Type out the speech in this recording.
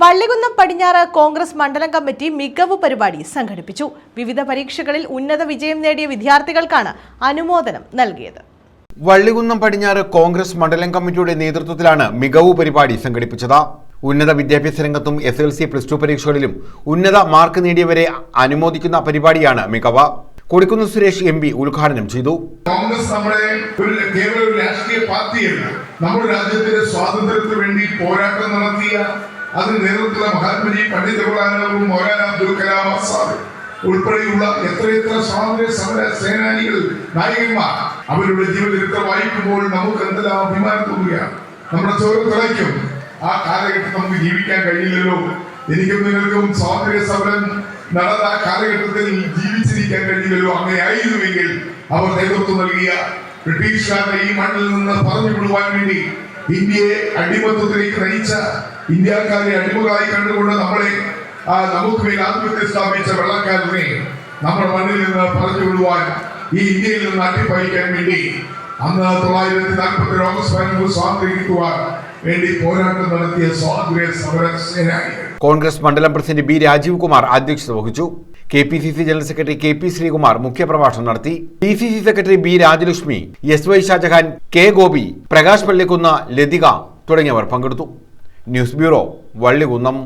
വള്ളികുന്നം പടിഞ്ഞാറ് കോൺഗ്രസ് മണ്ഡലം കമ്മിറ്റി മികവ് പരിപാടി സംഘടിപ്പിച്ചു. വിവിധ പരീക്ഷകളിൽ ഉന്നത വിജയം നേടിയ വിദ്യാർത്ഥികൾക്കാണ് അനുമോദനം നൽകിയത്. വള്ളികുന്നം പടിഞ്ഞാറ് കോൺഗ്രസ് മണ്ഡലം കമ്മിറ്റിയുടെ നേതൃത്വത്തിലാണ് മികവ് പരിപാടി സംഘടിപ്പിച്ചത്. ഉന്നത വിദ്യാഭ്യാസ രംഗത്തും S L C plus two പരീക്ഷകളിലും ഉന്നത മാർക്ക് നേടിയവരെ അനുമോദിക്കുന്ന പരിപാടിയാണ് മികവ്. കൊടിക്കുന്ന് സുരേഷ് എം പി ഉദ്ഘാടനം ചെയ്തു. കോൺഗ്രസ് നമ്മുടെ ഒരു കേവല ഒരു രാഷ്ട്രീയ പാർട്ടിയല്ല. നമ്മുടെ രാജ്യത്തിന്റെ സ്വാതന്ത്ര്യത്തിന് വേണ്ടി പോരാട്ടം നടത്തിയ അതിന് നേതൃത്വത്തിലുള്ള മഹാത്മജി പണ്ഡിത ജവഹർലാൽ മൗലാന അബ്ദുൽ കലാം ആസാദ് ഉൾപ്പെടെയുള്ള എത്രയെത്ര സ്വാതന്ത്ര്യ സമര സേനാനികൾ നായകന്മാർ അവരുടെ ജീവചരിത്രം വായിക്കുമ്പോൾ നമുക്ക് എന്തെല്ലാം അഭിമാനം തോന്നുകയാണ്. നമ്മുടെ ചോര തിളയ്ക്കും. ആ കാലഘട്ടത്തിൽ നമുക്ക് ജീവിക്കാൻ കഴിയില്ലല്ലോ. എനിക്കും നിങ്ങൾക്കും സ്വാതന്ത്ര്യ സമരം നടന്ന ആ കാലഘട്ടത്തിൽ ജീവിച്ചിരിക്കാൻ കഴിയില്ലല്ലോ. അങ്ങനെ ആയിരുന്നുവെങ്കിൽ അവർ നേതൃത്വം നൽകിയ ബ്രിട്ടീഷുകാരുടെ ഈ മണ്ണിൽ നിന്ന് പറഞ്ഞു വിടുവാൻ വേണ്ടി ഇന്ത്യയെ അടിമത്വത്തിലേക്ക് നയിച്ച ഇന്ത്യക്കാരെ അടിമകളായി കണ്ടുകൊണ്ട് നമ്മളെ നമുക്ക് മേൽ ആധിപത്യം സ്ഥാപിച്ച വെള്ളക്കാരനെ നമ്മുടെ മണ്ണിൽ നിന്ന് പറഞ്ഞു വിടുവാൻ ഈ ഇന്ത്യയിൽ നിന്ന് അട്ടിപ്പഴിക്കാൻ വേണ്ടി അന്ന് തൊള്ളായിരത്തി നാൽപ്പത്തി ഓഗസ്റ്റ് പതിനൊന്ന് സ്വാതന്ത്ര്യം കിട്ടുവാൻ വേണ്ടി പോരാട്ടം നടത്തിയ സ്വാതന്ത്ര്യ സമര സേനാനികൾ. കോൺഗ്രസ് മണ്ഡലം പ്രസിഡന്റ് ബി രാജീവ് കുമാർ അധ്യക്ഷത വഹിച്ചു. K P C C general secretary K P Sreekumar മുഖ്യപ്രഭാഷണം നടത്തി. P C C secretary B Rajalakshmi S Y Shajahan K Gopi Prakash Pallikkunnu Lathika തുടങ്ങിയവർ പങ്കെടുത്തു. News bureau Vallikunnam.